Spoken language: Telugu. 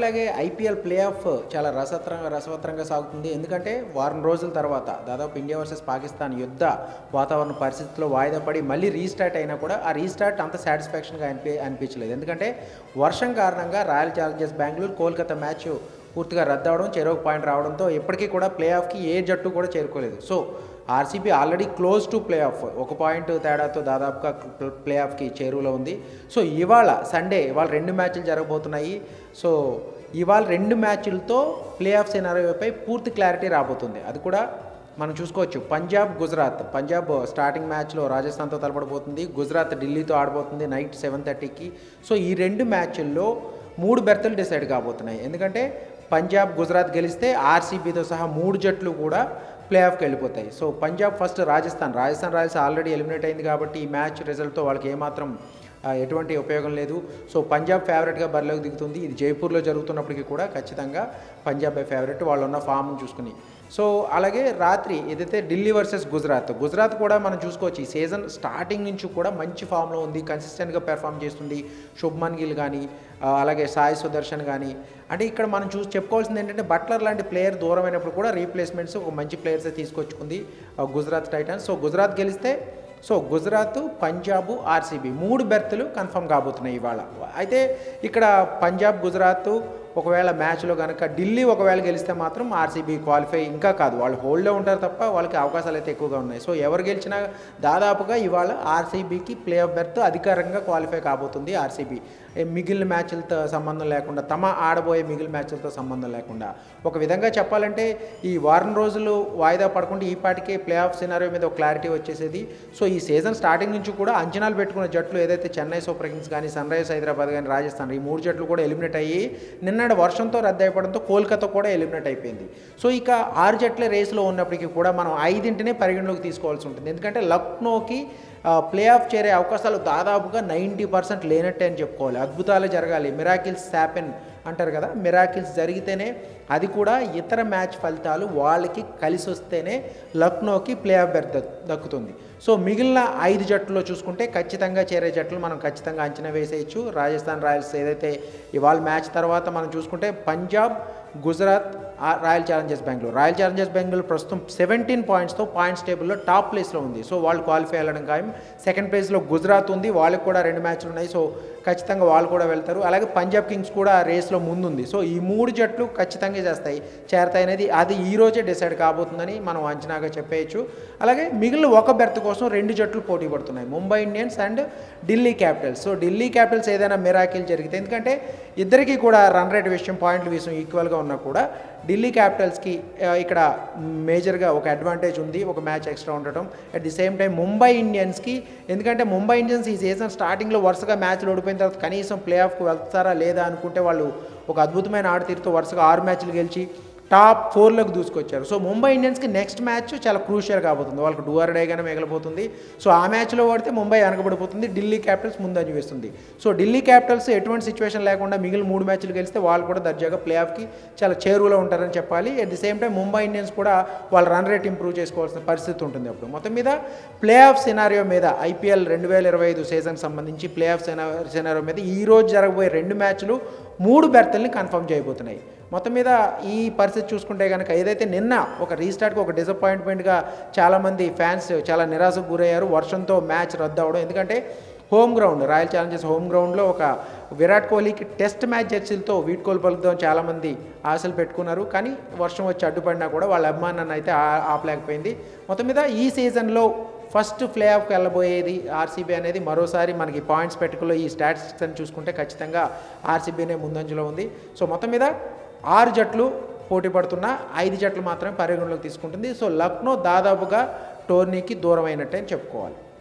ఎప్పటిలాగే ఐపీఎల్ ప్లే ఆఫ్ చాలా రసత్రంగా రసవత్రంగా సాగుతుంది. ఎందుకంటే వారం రోజుల తర్వాత దాదాపు ఇండియా వర్సెస్ పాకిస్తాన్ యుద్ధ వాతావరణ పరిస్థితుల్లో వాయిదా పడి మళ్ళీ రీస్టార్ట్ అయినా కూడా ఆ రీస్టార్ట్ అంత సాటిస్ఫాక్షన్గా అనిపి అనిపించలేదు. ఎందుకంటే వర్షం కారణంగా Royal Challengers Bengaluru Kolkata match పూర్తిగా రద్దు అవడం చెరొక పాయింట్ రావడంతో ఇప్పటికీ కూడా ప్లే ఆఫ్కి ఏ జట్టు కూడా చేరుకోలేదు. So RCB already close to play off ఒక పాయింట్ తేడాతో దాదాపుగా ప్లే ఆఫ్కి చేరువలో ఉంది. సో ఇవాళ సండే ఇవాళ రెండు మ్యాచ్లు జరగబోతున్నాయి. సో ఇవాళ రెండు మ్యాచ్లతో ప్లే ఆఫ్ సినారియోపై పూర్తి క్లారిటీ రాబోతుంది. అది కూడా మనం చూసుకోవచ్చు. పంజాబ్ గుజరాత్. పంజాబ్ స్టార్టింగ్ మ్యాచ్లో రాజస్థాన్తో తలపడబోతుంది గుజరాత్ ఢిల్లీతో ఆడబోతుంది నైట్ సెవెన్ థర్టీకి. సో ఈ రెండు మ్యాచ్ల్లో మూడు బెర్తలు డిసైడ్ కాబోతున్నాయి. ఎందుకంటే పంజాబ్ గుజరాత్ గెలిస్తే ఆర్సీబీతో సహా మూడు జట్లు కూడా ప్లే ఆఫ్కి వెళ్ళిపోతాయి. So Punjab first Rajasthan. Rajasthan Royals already eliminate అయింది కాబట్టి ఈ మ్యాచ్ రిజల్ట్తో వాళ్ళకి ఏమాత్రం ఎటువంటి ఉపయోగం లేదు. సో పంజాబ్ ఫేవరెట్గా బరిలోకి దిగుతుంది. ఇది జైపూర్లో జరుగుతున్నప్పటికీ కూడా ఖచ్చితంగా పంజాబ్ ఫేవరెట్ వాళ్ళు ఉన్న ఫామ్ చూసుకుని. సో అలాగే రాత్రి ఏదైతే ఢిల్లీ వర్సెస్ గుజరాత్ గుజరాత్ కూడా మనం చూసుకోవచ్చు. ఈ సీజన్ స్టార్టింగ్ నుంచి కూడా మంచి ఫామ్లో ఉంది. కన్సిస్టెంట్గా పెర్ఫామ్ చేస్తుంది. శుభ్మన్ గిల్ కానీ అలాగే సాయి సుదర్శన్ కానీ అంటే ఇక్కడ మనం చూసి చెప్పుకోవాల్సింది ఏంటంటే బట్లర్ లాంటి ప్లేయర్ దూరమైనప్పుడు కూడా రీప్లేస్మెంట్స్ ఒక మంచి ప్లేయర్స్ తీసుకొచ్చుకుంది గుజరాత్ టైటన్స్. సో గుజరాత్ గెలిస్తే సో గుజరాత్ పంజాబ్ ఆర్సీబీ మూడు బెర్తులు కన్ఫర్మ్ కాబోతున్నాయి ఇవాళ. అయితే ఇక్కడ పంజాబ్ గుజరాత్ ఒకవేళ మ్యాచ్లో కనుక ఢిల్లీ ఒకవేళ గెలిస్తే మాత్రం ఆర్సీబీ క్వాలిఫై ఇంకా కాదు. వాళ్ళు హోల్డ్లో ఉంటారు తప్ప వాళ్ళకి అవకాశాలు అయితే ఎక్కువగా ఉన్నాయి. సో ఎవరు గెలిచినా దాదాపుగా ఇవాళ ఆర్సీబీకి ప్లే ఆఫ్ బెర్త్ అధికారికంగా క్వాలిఫై కాబోతుంది ఆర్సీబీ మిగిలిన మ్యాచ్లతో సంబంధం లేకుండా తమ ఆడబోయే మిగిలిన మ్యాచ్లతో సంబంధం లేకుండా. ఒక విధంగా చెప్పాలంటే ఈ వారం రోజులు వాయిదా పడకుండా ఈ పాటికే ప్లే ఆఫ్ సినారియో మీద ఒక క్లారిటీ వచ్చేసేది. సో ఈ సీజన్ స్టార్టింగ్ నుంచి కూడా అంచనాలు పెట్టుకున్న జట్లు ఏదైతే చెన్నై సూపర్ కింగ్స్ కానీ సన్ రైజర్స్ హైదరాబాద్ కానీ రాజస్థాన్ ఈ మూడు జట్లు కూడా ఎలిమినేట్ అయ్యి నిన్న నిన్నటి వర్షంతో రద్దు అయిపోవడంతో కోల్కతా కూడా ఎలిమినేట్ అయిపోయింది. సో ఇక ఆరు జట్ల రేసులో ఉన్నప్పటికీ కూడా మనం ఐదింటినే పరిగణలోకి తీసుకోవాల్సి ఉంటుంది. ఎందుకంటే లక్నోకి ప్లే ఆఫ్ చేరే అవకాశాలు దాదాపుగా నైంటీ పర్సెంట్ లేనట్టే అని చెప్పుకోవాలి. అద్భుతాలు జరగాలి. మిరాకిల్స్ శాపెన్ అంటారు కదా మిరాకిల్స్ జరిగితేనే అది కూడా ఇతర మ్యాచ్ ఫలితాలు వాళ్ళకి కలిసి వస్తేనే లక్నోకి ప్లే ఆఫ్ బెర్త్ దక్కుతుంది. సో మిగిలిన ఐదు జట్టులో చూసుకుంటే ఖచ్చితంగా చేరే జట్లు మనం ఖచ్చితంగా అంచనా వేసేయచ్చు. రాజస్థాన్ రాయల్స్ ఏదైతే ఇవాళ మ్యాచ్ తర్వాత మనం చూసుకుంటే పంజాబ్ గుజరాత్ ఆ Royal Challengers Bengaluru. Royal Challengers Bengaluru ప్రస్తుతం సెవెంటీన్ పాయింట్స్తో పాయింట్స్ టేబుల్లో టాప్ ప్లేస్లో ఉంది. సో వాళ్ళు క్వాలిఫై అవ్వడం ఖాయం. సెకండ్ ప్లేస్లో గుజరాత్ ఉంది. వాళ్ళకి కూడా రెండు మ్యాచ్లు ఉన్నాయి. సో ఖచ్చితంగా వాళ్ళు కూడా వెళ్తారు. అలాగే పంజాబ్ కింగ్స్ కూడా రేస్ రేస్లో ముందుంది. సో ఈ మూడు జట్లు ఖచ్చితంగా చేస్తాయి. చేరతాయి అనేది అది ఈ రోజే డిసైడ్ కాబోతుందని మనం అంచనాగా చెప్పేయచ్చు. అలాగే మిగిలిన ఒక బెర్త్ కోసం రెండు జట్లు పోటీ పడుతున్నాయి. Mumbai Indians and Delhi Capitals. So Delhi Capitals ఏదైనా మిరాకిల్ జరిగితే ఎందుకంటే ఇద్దరికీ కూడా రన్ రేట్ విషయం పాయింట్ల విషయం ఈక్వల్గా ఉన్నా కూడా ఢిల్లీ క్యాపిటల్స్కి ఇక్కడ మేజర్గా ఒక అడ్వాంటేజ్ ఉంది ఒక మ్యాచ్ ఎక్స్ట్రా ఉండటం. At the same time Mumbai ఇండియన్స్కి ఎందుకంటే ముంబై ఇండియన్స్ ఈ సీజన్ స్టార్టింగ్లో వరుసగా మ్యాచ్లు ఓడిపోయిన తర్వాత కనీసం ప్లే ఆఫ్కి వెళ్తారా లేదా అనుకుంటే వాళ్ళు ఒక అద్భుతమైన ఆడతీరుతో వరుసగా ఆరు మ్యాచ్లు గెలిచి టాప్ ఫోర్లోకి దూసుకొచ్చారు. సో ముంబై ఇండియన్స్కి నెక్స్ట్ మ్యాచ్ చాలా క్రూషియల్ కాబోతుంది. వాళ్ళకి డూఆర్ డేగానే మిగిలిపోతుంది సో ఆ మ్యాచ్లో పడితే ముంబై వెనకబడిపోతుంది. ఢిల్లీ క్యాపిటల్స్ ముందంజ వేస్తుంది సో ఢిల్లీ క్యాపిటల్స్ ఎటువంటి సిచ్యువేషన్ లేకుండా మిగిలిన మూడు మ్యాచ్లు గెలిస్తే వాళ్ళు కూడా దర్జాగా ప్లే ఆఫ్కి చాలా చేరువలో ఉంటారని చెప్పాలి. At the same time Mumbai Indians కూడా వాళ్ళ రన్ రేట్ ఇంప్రూవ్ చేసుకోవాల్సిన పరిస్థితి ఉంటుంది అప్పుడు. మొత్తం మీద ప్లే ఆఫ్ సినారియో మీద ఐపీఎల్ రెండు వేల ఇరవై ఐదు సీజన్ సంబంధించి ప్లే ఆఫ్ సినారియో మీద ఈ రోజు జరగబోయే రెండు మ్యాచ్లు మూడు బెర్తల్ని కన్ఫర్మ్ చేయబోతున్నాయి. మొత్తం మీద ఈ పరిస్థితి చూసుకుంటే కనుక ఏదైతే నిన్న ఒక రీస్టార్ట్కి ఒక డిసప్పాయింట్మెంట్గా చాలామంది ఫ్యాన్స్ చాలా నిరాశకు గురయ్యారు. వర్షంతో మ్యాచ్ రద్దు అవడం. ఎందుకంటే home ground Royal Challengers home గ్రౌండ్లో ఒక విరాట్ కోహ్లీకి టెస్ట్ మ్యాచ్ జెర్సీలతో వీడ్కోలు పలుకుదాం చాలామంది ఆశలు పెట్టుకున్నారు. కానీ వర్షం వచ్చి అడ్డుపడినా కూడా వాళ్ళ అభిమానాన్ని అయితే ఆపలేకపోయింది. మొత్తం మీద ఈ సీజన్లో ఫస్ట్ ప్లే ఆఫ్కి వెళ్ళబోయేది ఆర్సీబీ అనేది మరోసారి మనకి పాయింట్స్ పెట్టుకులో ఈ స్టాటిస్టిక్స్ అని చూసుకుంటే ఖచ్చితంగా ఆర్సీబీనే ముందంజలో ఉంది. సో మొత్తం మీద ఆరు జట్లు పోటీ పడుతున్న ఐదు జట్లు మాత్రమే పరిగణలోకి తీసుకుంటుంది. సో లక్నో దాదాపుగా టోర్నీకి దూరం అయినట్టే అని చెప్పుకోవాలి.